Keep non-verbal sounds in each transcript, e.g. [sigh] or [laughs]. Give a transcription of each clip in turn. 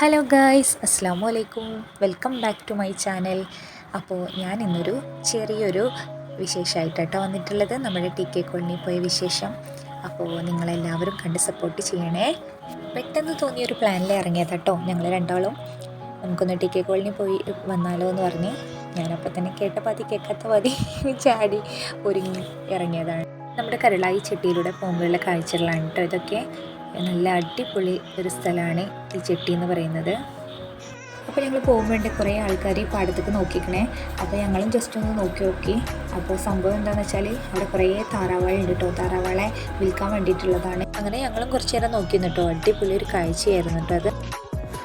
Hello guys അസ്സാം വലൈക്കും welcome back to my channel. അപ്പോൾ ഞാൻ ഇന്നൊരു ചെറിയൊരു വിശേഷമായിട്ടാട്ടോ വന്നിട്ടുള്ളത്. നമ്മുടെ ടി കെ കോളനി പോയ വിശേഷം. അപ്പോൾ നിങ്ങളെല്ലാവരും കണ്ട് സപ്പോർട്ട് ചെയ്യണേ. പെട്ടെന്ന് തോന്നിയൊരു പ്ലാനിൽ ഇറങ്ങിയതാട്ടോ ഞങ്ങൾ രണ്ടാളും. നമുക്കൊന്ന് ടി കെ കോളനി പോയി വന്നാലോ എന്ന് പറഞ്ഞ് ഞാനപ്പോൾ തന്നെ കേട്ട പാതി കേൾക്കാത്ത പാതി [laughs] ചാടി ഒരുങ്ങി ഇറങ്ങിയതാണ്. നമ്മുടെ കരളായി ചെട്ടിയിലൂടെ പോകുമ്പോഴുള്ള കാഴ്ചകളാണ് കേട്ടോ ഇതൊക്കെ. നല്ല അടിപൊളി ഒരു സ്ഥലമാണ് ഈ ചെട്ടി എന്ന് പറയുന്നത്. അപ്പോൾ ഞങ്ങൾ പോകുമ്പോണ്ട് കുറേ ആൾക്കാർ ഈ പാടത്തേക്ക് നോക്കിക്കണേ അപ്പോൾ ഞങ്ങളും ജസ്റ്റ് ഒന്ന് നോക്കി നോക്കി. അപ്പോൾ സംഭവം എന്താണെന്ന് വെച്ചാൽ അവിടെ കുറേ താറാവാളുണ്ട് കേട്ടോ താറാവാളെ വിൽക്കാൻ വേണ്ടിയിട്ടുള്ളതാണ്. അങ്ങനെ ഞങ്ങളും കുറച്ച് നേരം നോക്കി കേട്ടോ അടിപൊളി ഒരു കാഴ്ചയായിരുന്നു കേട്ടോ അത്.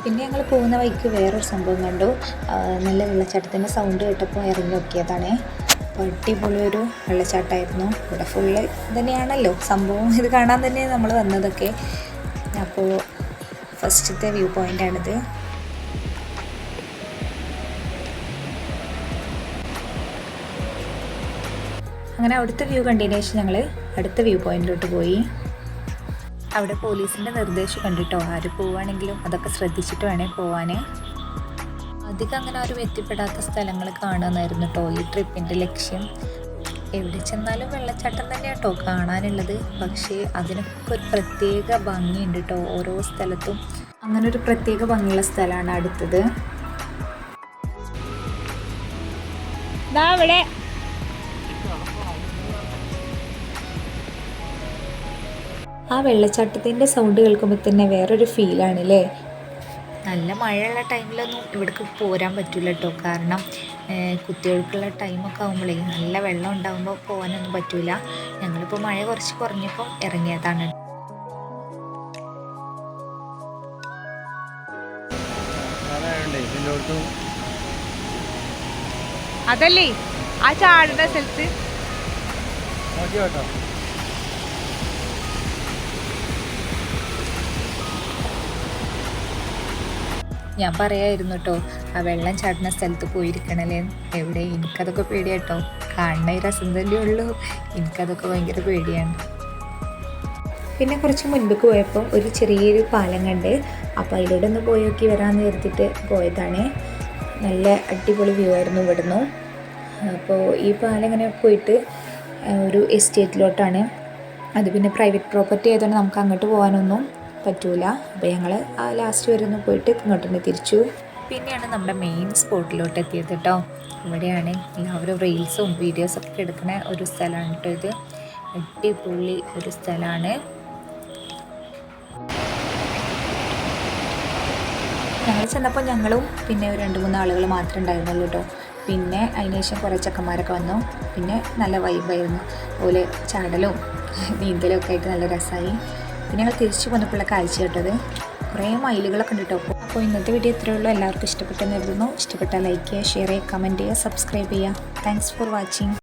പിന്നെ ഞങ്ങൾ പോകുന്ന വഴിക്ക് വേറൊരു സംഭവം കണ്ടു. നല്ല വെള്ളച്ചാട്ടത്തിന്റെ സൗണ്ട് കേട്ടപ്പോൾ ഇറങ്ങി നോക്കിയതാണ്. അപ്പോൾ അടിപൊളി ഒരു വെള്ളച്ചാട്ടമായിരുന്നു. ഇവിടെ ഫുള്ള് തന്നെയാണല്ലോ സംഭവം. ഇത് കാണാൻ തന്നെ നമ്മൾ വന്നതൊക്കെ. അപ്പോൾ ഫസ്റ്റത്തെ വ്യൂ പോയിന്റാണിത് അങ്ങനെ അവിടുത്തെ വ്യൂ കണ്ടതിന് ഞങ്ങൾ അടുത്ത വ്യൂ പോയിന്റിലോട്ട് പോയി. അവിടെ പോലീസിന്റെ നിർദ്ദേശം കണ്ടിട്ടോ? ആര് പോവുകയാണെങ്കിലും അതൊക്കെ ശ്രദ്ധിച്ചിട്ട് വേണേൽ പോവാൻ അധികം അങ്ങനെ ആരും എത്തിപ്പെടാത്ത സ്ഥലങ്ങൾ കാണാനായിരുന്നു കേട്ടോ ഈ ട്രിപ്പിന്റെ ലക്ഷ്യം. എവിടെ ചെന്നാലും വെള്ളച്ചാട്ടം തന്നെ കേട്ടോ കാണാനുള്ളത്. പക്ഷേ അതിനൊക്കെ ഒരു പ്രത്യേക ഭംഗിയുണ്ട് കേട്ടോ ഓരോ സ്ഥലത്തും. അങ്ങനെ ഒരു പ്രത്യേക ഭംഗിയുള്ള സ്ഥലമാണ് അടുത്തത്. ആ വെള്ളച്ചാട്ടത്തിന്റെ സൗണ്ട് കേൾക്കുമ്പോൾ തന്നെ വേറൊരു ഫീലാണ് അല്ലേ നല്ല മഴയുള്ള ടൈമിലൊന്നും ഇവിടേക്ക് പോരാൻ പറ്റില്ല കേട്ടോ കാരണം കുത്തിയൊഴുക്കുള്ള കുട്ടികൾക്കുള്ള ടൈമൊക്കെ ആകുമ്പോഴേ നല്ല വെള്ളം ഉണ്ടാകുമ്പോൾ പോകാനൊന്നും പറ്റില്ല ഞങ്ങളിപ്പോൾ മഴ കുറച്ച് കുറഞ്ഞപ്പം ഇറങ്ങിയതാണ്. അതല്ലേ? ആ ചാടുന്ന സ്ഥലത്ത്? ഞാൻ പറയായിരുന്നു കേട്ടോ ആ വെള്ളം ചാടുന്ന സ്ഥലത്ത് പോയിരിക്കണല്ലേ? എവിടെ? എനിക്കതൊക്കെ പേടിയാട്ടോ. കാണുന്ന രസം തന്നെ ഉള്ളൂ. എനിക്കതൊക്കെ ഭയങ്കര പേടിയാണ്. പിന്നെ കുറച്ച് മുൻപേക്ക് പോയപ്പോൾ ഒരു ചെറിയൊരു പാലം കണ്ട് അപ്പോൾ അതിലൂടെ ഒന്ന് പോയി നോക്കി വരാമെന്ന് കരുതിയിട്ട് പോയതാണ്. നല്ല അടിപൊളി വ്യൂ ആയിരുന്നു ഇവിടുന്ന്. അപ്പോൾ ഈ പാലം ഇങ്ങനെ പോയിട്ട് ഒരു എസ്റ്റേറ്റിലോട്ടാണ് അത് പിന്നെ പ്രൈവറ്റ് പ്രോപ്പർട്ടി ആയതുകൊണ്ട് നമുക്ക് അങ്ങോട്ട് പോകാനൊന്നും പറ്റൂല. അപ്പോൾ ഞങ്ങൾ ആ ലാസ്റ്റ് വരെ ഒന്ന് പോയിട്ട് ഇങ്ങോട്ട് തന്നെ തിരിച്ചു. പിന്നെയാണ് നമ്മുടെ മെയിൻ സ്പോട്ടിലോട്ട് എത്തിയത് കേട്ടോ ഇവിടെയാണ് എല്ലാവരും റീൽസും വീഡിയോസൊക്കെ എടുക്കുന്ന ഒരു സ്ഥലമാണ് കേട്ടോ ഇത്. അടിപൊളി ഒരു സ്ഥലമാണ് ഞങ്ങൾ ചെന്നപ്പോൾ ഞങ്ങളും പിന്നെ രണ്ട് മൂന്ന് ആളുകൾ മാത്രമേ ഉണ്ടായിരുന്നുള്ളൂ കേട്ടോ പിന്നെ അതിനുശേഷം കുറേ ചെക്കന്മാരൊക്കെ വന്നു. പിന്നെ നല്ല വൈബായിരുന്നു അതുപോലെ ചാടലും നീന്തലും ഒക്കെ ആയിട്ട് നല്ല രസമായി പിന്നെ ഞങ്ങൾ തിരിച്ചു വന്നപ്പോഴുള്ള കാഴ്ച കേട്ടത് കുറേ മൈലുകളൊക്കെ ഉണ്ട് കേട്ടോ. അപ്പോൾ ഇന്നത്തെ വീഡിയോ ഇത്രയേ ഉള്ളൂ. എല്ലാവർക്കും ഇഷ്ടപ്പെട്ടെന്ന് കരുതുന്നു. ഇഷ്ടപ്പെട്ടാൽ ലൈക്ക് ചെയ്യുക ഷെയർ ചെയ്യുക കമന്റ് ചെയ്യുക സബ്സ്ക്രൈബ് ചെയ്യുക. Thanks for watching